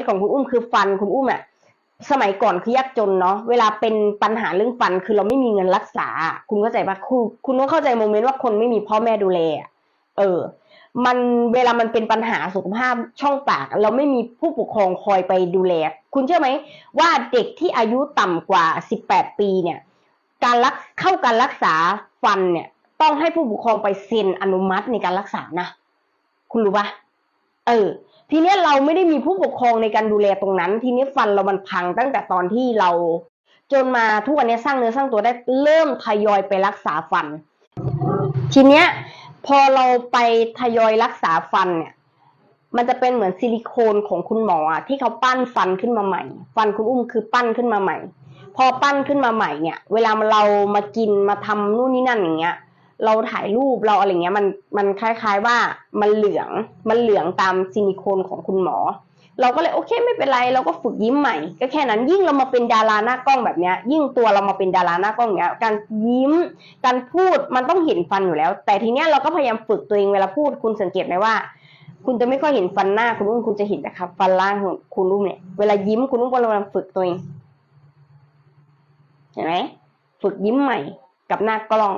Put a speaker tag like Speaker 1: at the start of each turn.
Speaker 1: สของคุณอุ้มคือฟันคุณอุ้มอะสมัยก่อนคือยากจนเนาะเวลาเป็นปัญหาเรื่องฟันคือเราไม่มีเงินรักษา คุณเข้าใจปะคุณคุณต้องเข้าใจโมเมนต์ว่าคนไม่มีพ่อแม่ดูแลเออ มันเวลามันเป็นปัญหาสุขภาพช่องปาก เราไม่มีผู้ปกครองคอยไปดูแล คุณเชื่อไหมว่าเด็กที่อายุต่ำกว่า 18 ปีเนี่ย การรักเข้าการรักษาฟันเนี่ย ต้องให้ผู้ปกครองไปเซ็นอนุมัติในการรักษานะ คุณรู้ปะ เออ ทีเนี้ยเราไม่ได้มีผู้ปกครองในการดูแลตรงนั้น ทีนี้ฟันเรามันพังตั้งแต่ตอนที่เรา จนมาทุกวันนี้สร้างเนื้อสร้างตัวได้เริ่มทยอยไปรักษาฟัน ทีเนี้ยพอเราไปทยอยรักษาฟันเนี่ย มันจะเป็นเหมือนซิลิโคนของคุณหมออะที่เขาปั้นฟันขึ้นมาใหม่ ฟันคุณอุ้มคือปั้นขึ้นมาใหม่ พอปั้นขึ้นมาใหม่เนี่ย เวลาเรามากินมาทำนู่นนี่นั่นอย่างเงี้ย เราถ่ายรูปเราอะไรเงี้ยมันมันคล้ายๆว่ามันเหลืองมันเหลืองตามซิลิโคนของคุณหมอ เราก็เลยโอเคไม่เป็นไรเราก็ฝึกยิ้มใหม่ ก็แค่นั้นยิ่งเรามาเป็นดาราหน้ากล้องแบบเนี้ย ยิ่งตัวเรามาเป็นดาราหน้ากล้องเนี้ยการยิ้ม การพูดมันต้องเห็นฟันอยู่แล้ว แต่ทีเนี้ยเราก็พยายามฝึกตัวเองเวลาพูดคุณสังเกตไหมว่า คุณจะไม่ค่อยเห็นฟันหน้าคุณอุ้มคุณจะเห็นแต่ครับฟันล่างของคุณอุ้มเนี่ยเวลายิ้มคุณอุ้มก็กำลังฝึกตัวเองเห็นไหมฝึกยิ้มใหม่กับหน้ากล้อง